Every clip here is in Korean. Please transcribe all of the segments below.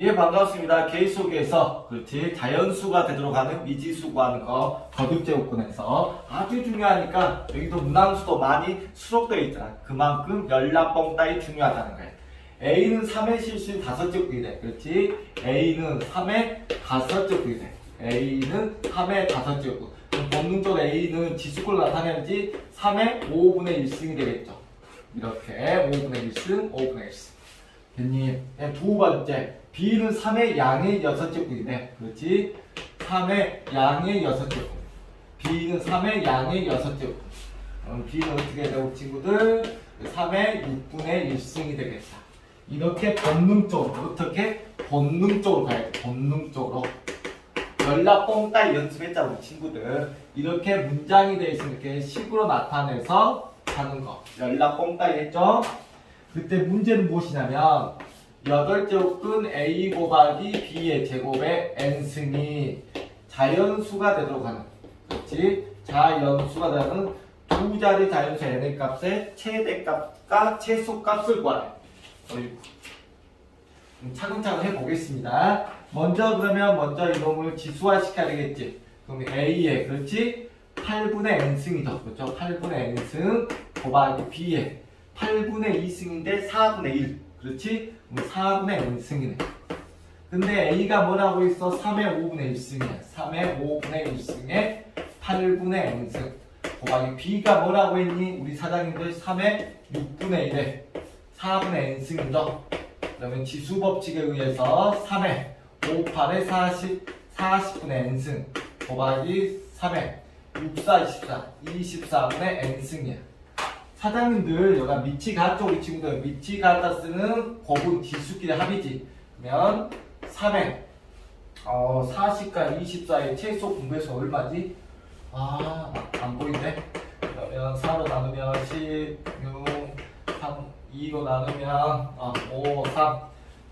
예 반갑습니다. 개의 속에서 그렇지 자연수가 되도록 하는 미지수 구하는 거 거듭제곱근에서 아주 중요하니까 여기도 문항수도 많이 수록되어 있잖아. 그만큼 열납봉 따위 중요하다는 거예요. A는 3의 실수 5제곱이 돼. 그렇지? A는 3의 5제곱이 돼. A는 3의 5제곱. 그 럼 본능적으로 A는 지수꼴로 나타내는지 3의 5분의 1승이 되겠죠. 이렇게 5분의 1승, 5분의 1승. 됐니? 네, 두 번째 B는 3의 양의 6제곱이네 그렇지? 3의 양의 6제곱 B는 3의 양의 6제곱 그럼 B는 어떻게 되고 친구들? 3의 6분의 1승이 되겠다 이렇게 본능적으로 어떻게? 본능적으로 가야 돼 본능적으로 연락 뽕따 연습했자 우리 친구들 이렇게 문장이 되어 있으면 이렇게 식으로 나타내서 하는 거 연락 뽕따 했죠? 그때 문제는 무엇이냐면 8제곱근 A 곱하기 B의 제곱의 n승이 자연수가 되도록 하는 그렇지? 자연수가 되는 두 자리 자연수 n의 값의 최대값과 최소값을 구하래 어이구. 차근차근 해보겠습니다 먼저 그러면 먼저 이놈을 지수화 시켜야 되겠지 그럼 A의 그렇지? 8분의 n승이죠 그렇죠? 8분의 n승 곱하기 B의 8분의 2승인데 4분의 1 그렇지? 그럼 4분의 n승이네 근데 A가 뭐라고 있어? 3의 5분의 1승이야 3의 5분의 1승에 8분의 n승 곱하기 B가 뭐라고 했니? 우리 사장님들 3의 6분의 1에 4분의 n승이죠 그러면 지수 법칙에 의해서 3의 5, 8에 40, 40분의 n승 곱하기 3의 6, 4, 24, 24분의 n승이야. 사장님들 여기가 밑이 같죠? 우리 친구들. 밑이 같다 쓰는 곱은 지수끼리 합이지. 그러면 3에 어, 40과 24의 최소 분배수 얼마지? 아 안 보이네. 그러면 4로 나누면 16 3 2로 나누면 아, 5 3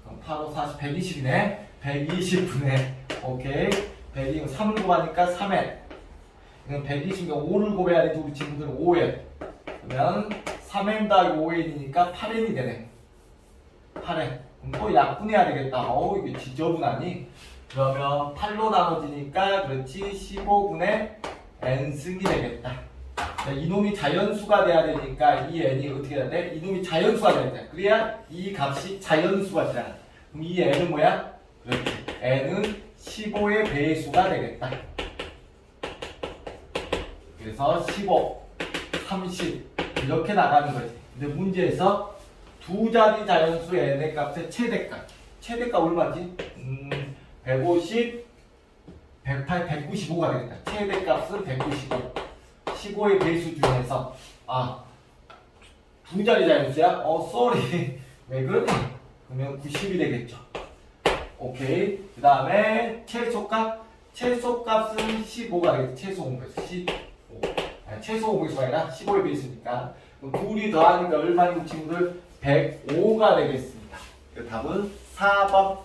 그럼 8, 5, 40 120이네. 120분의 오케이. 120 3을 곱하니까 3에 이건 120이니까 5를 곱해야 되지 우리 친구들은. 5에 그러면 3n 더하기 5n이니까 8n이 되네. 8n 그럼 또 약분해야 되겠다. 어우 이게 지저분하니? 그러면 8로 나눠지니까 그렇지 15분의 n승이 되겠다. 자, 이놈이 자연수가 돼야 되니까 이 n이 어떻게 해야 돼? 이놈이 자연수가 돼야 돼 그래야 이 값이 자연수가 되잖아 그럼 이 n은 뭐야? 그렇지 n은 15의 배수가 되겠다 그래서 15 30 이렇게 나가는 거지. 근데 문제에서 두 자리 자연수 n의 값의 최대값. 최대값 얼마지? 음, 150, 108, 195가 되겠다. 최대값은 195. 15의 배수 중에서 아, 두 자리 자연수야? 어, 쏘리. 왜 그러니? 그러면 90이 되겠죠. 오케이. 그 다음에 최소값. 최소값은 15가 되겠지. 최소 공배수. 15. 아니, 최소 공배수가 아니라 15의 배수니까 둘이 더하니까 얼마인 친구들? 105가 되겠습니다. 그 답은 4번